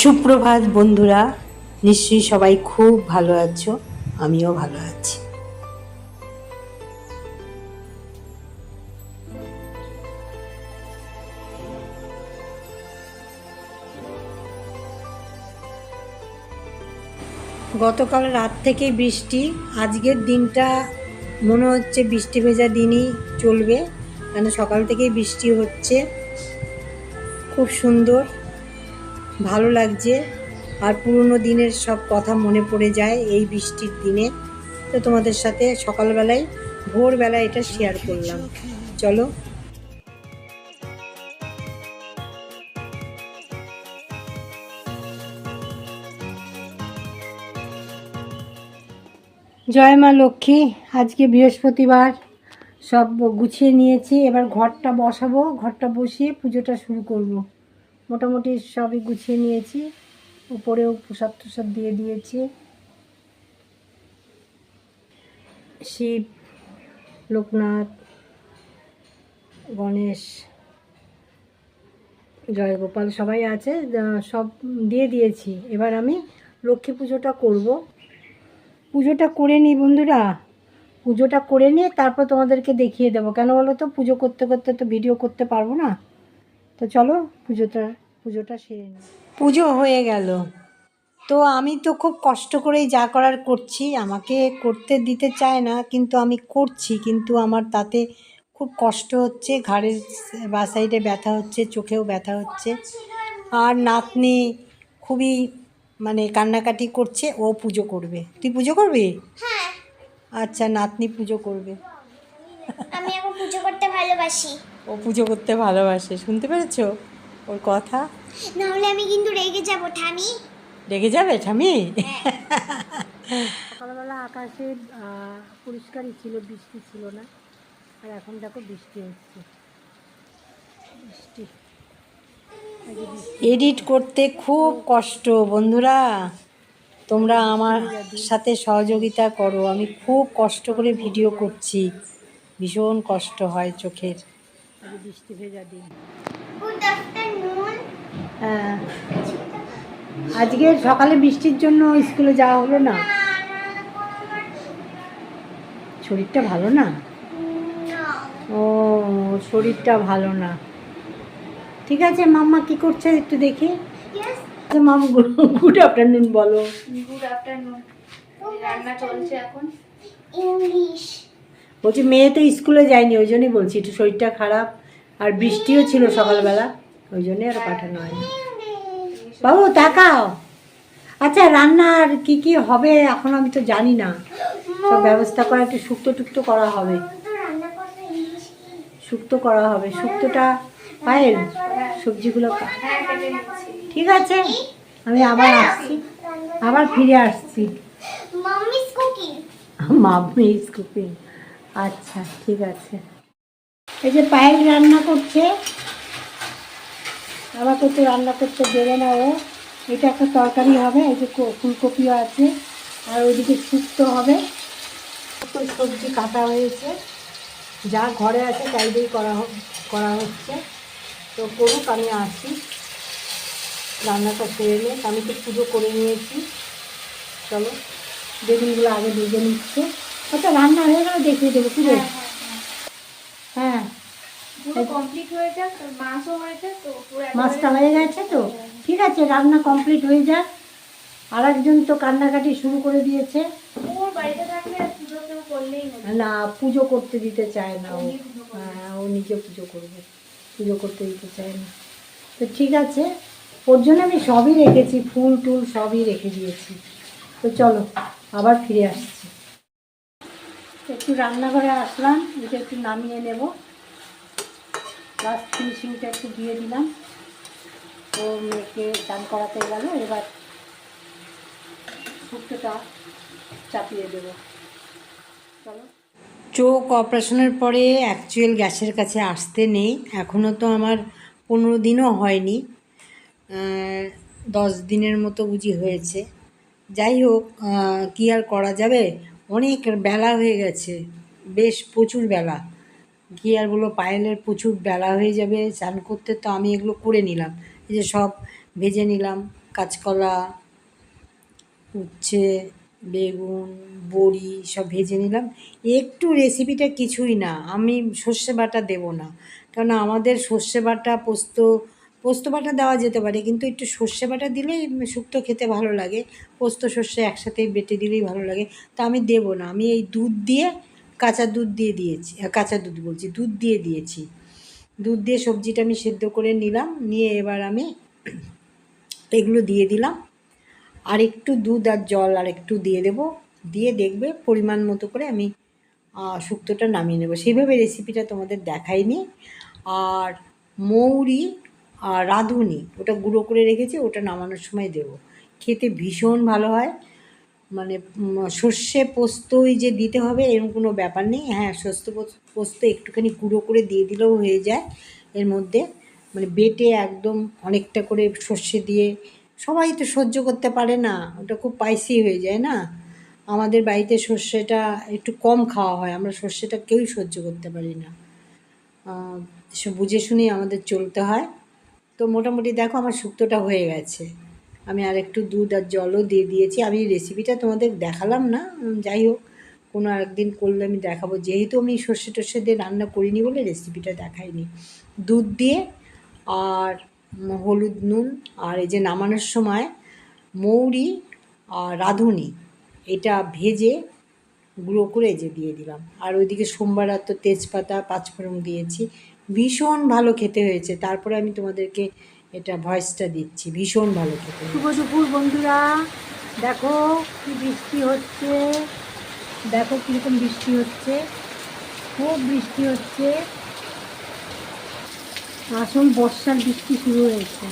সুপ্রভাত বন্ধুরা, নিশ্চয়ই সবাই খুব ভালো আছো, আমিও ভালো আছি। গতকাল রাত থেকে বৃষ্টি, আজকের দিনটা মনে হচ্ছে বৃষ্টি ভেজা দিনই চলবে, কেন সকাল থেকেই বৃষ্টি হচ্ছে, খুব সুন্দর। ভালো লাগছে। আর পুরনো দিনের সব কথা মনে পড়ে যায় এই বৃষ্টির দিনে। তো তোমাদের সাথে সকালবেলায় ভোরবেলা এটা শেয়ার করলাম। চলো। জয় মা লক্ষ্মী, আজকে বৃহস্পতিবার। সব গুছিয়ে নিয়েছি, এবার ঘরটা বসাবো, ঘরটা বসিয়ে পুজোটা শুরু করব। মোটামুটি সবই গুছিয়ে নিয়েছি। উপরেও প্রসাদ টুসাদ দিয়ে দিয়েছি। শিব, লোকনাথ, গণেশ, জয়গোপাল সবাই আছে সব দিয়ে দিয়েছি। এবার আমি লক্ষ্মী পুজোটা করব। পুজোটা করে নিই বন্ধুরা। পুজোটা করে নিয়ে তারপর তোমাদেরকে দেখিয়ে দেবো। কেন বলো তো? পুজো করতে করতে তো ভিডিও করতে পারব না। তো চলো পুজোটা পুজোটা সেরে নিই। পুজো হয়ে গেল। তো আমি তো খুব কষ্ট করেই যা করার করছি আমাকে করতে দিতে চায় না কিন্তু আমি করছি কিন্তু আমার তাতে খুব কষ্ট হচ্ছে ঘাড়ের বা সাইডে ব্যথা হচ্ছে চোখেও ব্যথা হচ্ছে। আর নাতনি খুবই মানে কান্নাকাটি করছে ও পুজো করবে। তুই পুজো করবি? হ্যাঁ। আচ্ছা নাতনি পুজো করবে। আমি এখন পুজো করতে ভালোবাসি। ও পুজো করতে ভালোবাসে শুনতে পেরেছ? ওর কথা? না হলে আমি কিন্তু রেগে যাব ঠামি। রেগে যাবে ঠামি? সকালবেলা আকাশে পরিষ্কারই ছিল বৃষ্টি ছিল না। আর এখন দেখো বৃষ্টি হচ্ছে। বৃষ্টি। এডিট করতে খুব কষ্ট বন্ধুরা। তোমরা আমার সাথে সহযোগিতা করো। আমি খুব কষ্ট করে ভিডিও করছি। ভীষণ কষ্ট হয় চোখের। বৃষ্টি ভেজা দিন। হ্যাঁ। আজকে সকালে বৃষ্টির জন্য স্কুলে যাওয়া হলো না? শরীরটা ভালো না? ও শরীরটা ভালো না। ঠিক আছে মাম্মা কি করছে একটু দেখি? আচ্ছা মাম গুড আফটারনুন বলো। গুড আফটারনুন রান্না চলছে এখন? ইংলিশ বলছি মেয়ে তো স্কুলে যায়নি ওই জন্যই বলছি একটু শরীরটা খারাপ আর বৃষ্টিও ছিল সকালবেলা ওই জন্যই আর পাঠানো হয়নি। বাবু তাকাও। আচ্ছা রান্নার কি কি হবে এখন আমি তো জানি না। সব ব্যবস্থা করা একটু শুক্তো টুক্তো করা হবে। শুক্তো করা হবে শুক্তোটা পায়েল সবজিগুলো ঠিক আছে আমি আবার আসছি আবার ফিরে আসছি। মাম্মিস কুকিং আচ্ছা ঠিক আছে। এই যে পায়েল রান্না করছে আমাকে তো রান্না করতে দেবে না ও। এটা একটা তরকারি হবে, এই যে ফুলকপিও আছে, আর ওইদিকে শুক্তো হবে। সবজি কাটা হয়েছে। যা ঘরে আছে তাই দিয়েই করা করা হচ্ছে। তো করুক, আমি আসি। রান্নাটা সেরে নিয়ে, আমি তো পুজো করে নিয়েছি। চলো, বেগুনগুলো আগে ভেজে নিচ্ছে। আচ্ছা রান্না হয়ে গেলে দেখিয়ে দেবো কি রে হ্যাঁ কমপ্লিট হয়ে। তো পুরো মাছটা হয়ে গেছে তো? ঠিক আছে রান্না কমপ্লিট হয়ে যাক। আর একজন তো কান্নাকাটি শুরু করে দিয়েছে। না পুজো করতে দিতে চায় না ও। হ্যাঁ ও নিজে পুজো করবে। পুজো করতে দিতে চায় না। তো ঠিক আছে ওর জন্য আমি সবই রেখেছি ফুল টুল সবই রেখে দিয়েছি। তো চলো আবার ফিরে আসছি। একটু রান্নাঘরে আসলাম এটা একটু নামিয়ে নেব। লাস্ট ফিনিশিংটা একটু দিয়ে দিলাম। ও মেয়েকে চান করাতে গেল, এবার শুক্তোটা চাপিয়ে দেবো। চলো। চোখ অপারেশনের পরে অ্যাকচুয়াল গ্যাসের কাছে আসতে নেই এখনও তো আমার পনেরো দিনও হয়নি। দশ দিনের মতো বুঝি হয়েছে। যাই হোক কি আর করা যাবে? অনেক বেলা হয়ে গেছে, বেশ প্রচুর বেলা। কি আর বলো পায়েলের প্রচুর বেলা হয়ে যাবে, চান করতে তো আমি এগুলো করে নিলাম। এই যে সব ভেজে নিলাম, কাঁচকলা, উচ্ছে, বেগুন, বড়ি সব ভেজে নিলাম। একটু রেসিপিটা কিছুই না, আমি সর্ষে বাটা দেবো না। কেননা আমাদের সর্ষে বাটা পোস্ত পোস্ত বাটা দেওয়া যেতে পারে, কিন্তু একটু সর্ষে বাটা দিলেই শুক্তো খেতে ভালো লাগে। পোস্ত, সর্ষে একসাথে বেটে দিলেই ভালো লাগে। তা আমি দেবো না। আমি এই দুধ দিয়ে, কাঁচা দুধ দিয়ে দিয়েছি কাঁচা দুধ বলছি, দুধ দিয়ে দিয়েছি। দুধ দিয়ে সবজিটা আমি সেদ্ধ করে নিলাম, নিয়ে এবার আমি এগুলো দিয়ে দিলাম। আর একটু দুধ আর জল আর একটু দিয়ে দেব। দিয়ে দেখবে পরিমাণ মতো করে আমি শুক্তোটা নামিয়ে নেব। সেইভাবে রেসিপিটা তোমাদের দেখাইনি। আর মৌরি আর রাঁধুনি, ওটা গুঁড়ো করে রেখেছি, ওটা নামানোর সময় দেব। খেতে ভীষণ ভালো হয়। মানে সর্ষে পোস্তই যে দিতে হবে এরকম কোনো ব্যাপার নেই। হ্যাঁ সর্ষে পোস- পোস্ত একটুখানি গুঁড়ো করে দিয়ে দিলেও হয়ে যায়। এর মধ্যে মানে বেটে একদম অনেকটা করে সর্ষে দিয়ে, সবাই তো সহ্য করতে পারে না, ওটা খুব পাইসি হয়ে যায় না? আমাদের বাড়িতে সর্ষেটা একটু কম খাওয়া হয়, আমরা সর্ষেটা কেউই সহ্য করতে পারি না। বুঝে শুনেই আমাদের চলতে হয়। তো মোটামুটি দেখো আমার শুক্তোটা হয়ে গেছে। আমি আর একটু দুধ আর জলও দিয়ে দিয়েছি। আমি রেসিপিটা তোমাদের দেখালাম না যাই হোক, কোনো আরেকদিন করলে আমি দেখাবো। যেহেতু আমি সর্ষে টর্ষে দিয়ে রান্না করিনি বলে রেসিপিটা দেখাইনি। দুধ দিয়ে আর হলুদ নুন আর এই যে নামানোর সময় মৌরি আর রাঁধুনি, এটা ভেজে গুঁড়ো করে যে দিয়ে দিলাম। আর ওইদিকে সোমবার তো তেজপাতা, পাঁচফোড়ন দিয়েছি। ভীষণ ভালো খেতে হয়েছে। তারপরে আমি তোমাদেরকে এটা ভয়েসটা দিচ্ছি। ভীষণ ভালো খেতে শুভ দুপুর বন্ধুরা। দেখো কি বৃষ্টি হচ্ছে। দেখো কীরকম বৃষ্টি হচ্ছে। খুব বৃষ্টি হচ্ছে। আসল বর্ষার বৃষ্টি শুরু হয়েছে।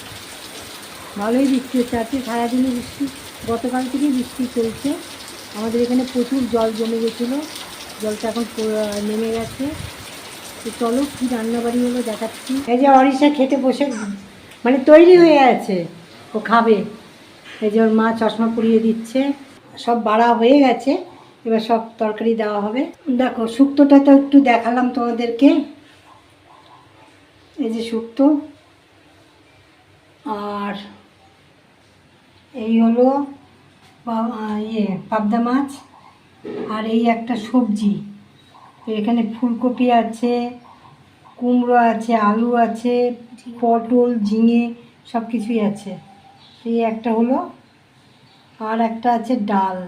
ভালোই বৃষ্টি হচ্ছে। আজকে সারাদিনই বৃষ্টি। গতকাল থেকেই বৃষ্টি চলছে। আমাদের এখানে প্রচুর জল জমে গেছিল। জলটা এখন নেমে গেছে। তো চলো কী রান্নাবাড়ি হলো দেখাচ্ছি। এই যে অরিষা খেতে বসে মানে তৈরি হয়ে আছে, ও খাবে। এই যে ওর মা চশমা পরিয়ে দিচ্ছে, সব বাড়া হয়ে গেছে, এবার সব তরকারি দেওয়া হবে। দেখো, শুক্তোটা তো একটু দেখালাম তোমাদেরকে। এই যে শুক্তো, আর এই হলো ইয়ে পাবদা মাছ, আর এই একটা সবজি। এখানে ফুলকপি আছে, কুমড়ো আছে, আলু আছে, পটল, ঝিঙে সব কিছুই আছে। এই একটা হলো, আর একটা আছে ডাল।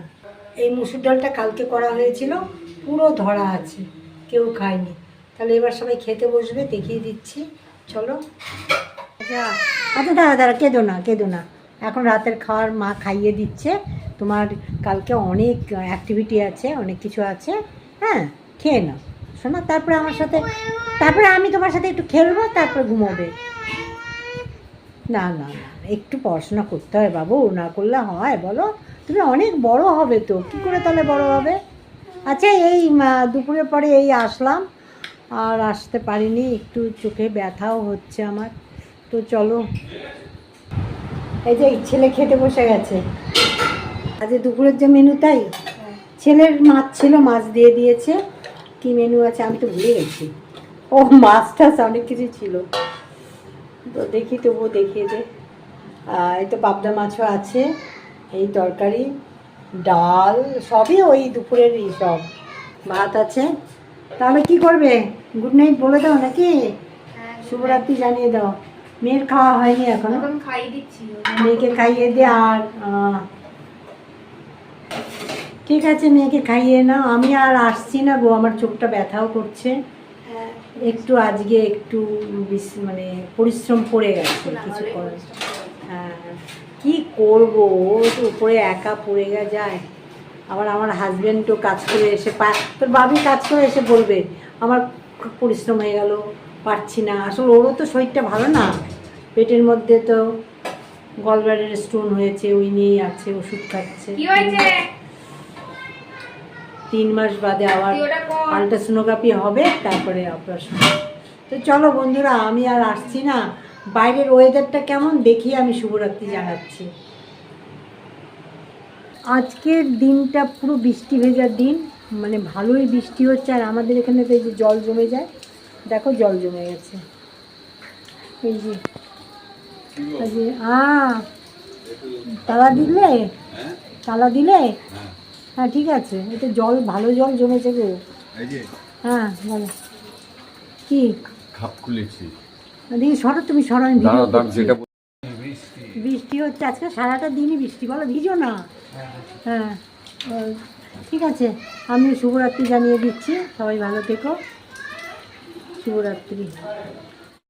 এই মুসুর ডালটা কালকে করা হয়েছিল, পুরো ধরা আছে, কেউ খায়নি। তাহলে এবার সবাই খেতে বসবে, দেখিয়ে দিচ্ছি। চলো। আচ্ছা আচ্ছা দাঁড়া দাঁড়া, কেঁদো না কেঁদো না। এখন রাতের খাওয়ার মা খাইয়ে দিচ্ছে। তোমার কালকে অনেক অ্যাক্টিভিটি আছে, অনেক কিছু আছে হ্যাঁ? খেয়ে নাও। শোনো, তারপরে আমার সাথে তারপরে আমি তোমার সাথে একটু খেলব, তারপরে ঘুমোবে। না না না, একটু পড়াশোনা করতে হয় বাবু, না করলে হয়, বলো। তুমি অনেক বড় হবে তো, কি করে তাহলে বড় হবে? আচ্ছা এই দুপুরের পরে এই আসলাম। আর আসতে পারিনি, একটু চোখে ব্যথাও হচ্ছে আমার। তো চলো। এই যে ছেলে খেতে বসে গেছে। আজকে দুপুরের যে মেনু তাই? ছেলের মাছ ছিল, মাছ দিয়ে দিয়েছে। কি মেনু আছে আমি তো ভুলে গেছি। ও মাছ টাছ অনেক কিছু ছিল। তো দেখি তবুও দেখিয়ে দে। এই তো পাবদা মাছও আছে এই তরকারি ডাল সবই ওই দুপুরেরই সব। ভাত আছে। তাহলে কি করবে? গুড নাইট বলে দাও নাকি? শুভরাত্রি জানিয়ে দাও। মেয়ের খাওয়া হয়নি এখনও? এখন খাইয়ে দিচ্ছি। মেয়েকে খাইয়ে দে আর ঠিক আছে মেয়েকে খাইয়ে নাও। আমি আর আসছি না গো আমার চোখটা ব্যথাও করছে। একটু আজকে একটু মানে পরিশ্রম পড়ে গেছে কিছু করার। হ্যাঁ কী করব? ও তো উপরে একা পড়ে গে যায়। আবার আমার হাজব্যান্ডও কাজ করে এসে পা তোর বাবি কাজ করে এসে বলবে আমার খুব পরিশ্রম হয়ে গেল পারছি না। আসলে ওরও তো শরীরটা ভালো না। পেটের মধ্যে তো গলব্লাডারের স্টোন হয়েছে ওই নিয়েই আছে ওষুধ খাচ্ছে। কি হয়েছে? তিন মাস বাদে আবার আলট্রাসোনোগ্রাফি হবে তারপরে অপারেশন তো চলো বন্ধুরা আমি আর আসছি না। বাইরের ওয়েদারটা কেমন দেখি আমি শুভরাত্রি জানাচ্ছি। আজকের দিনটা পুরো বৃষ্টি ভেজার দিন মানে ভালোই বৃষ্টি হচ্ছে আর আমাদের এখানে তো এই যে জল জমে যায় দেখো জল জমে গেছে। এই যে আ তালা দিলে? হ্যাঁ। তালা দিলে? হ্যাঁ ঠিক আছে। এটা জল ভালো জল জমেছে গো। এই যে। হ্যাঁ বলো কি? খাপ খুলেছি। দেখি সরো তুমি সরো আমি দাঁড়াও যেটা বৃষ্টি হচ্ছে আজকে সারাটা দিনই বৃষ্টি বলো ভিজো না। হ্যাঁ ঠিক আছে আমি শুভরাত্রি জানিয়ে দিচ্ছি সবাই ভালো থেকো। শুভরাত্রি।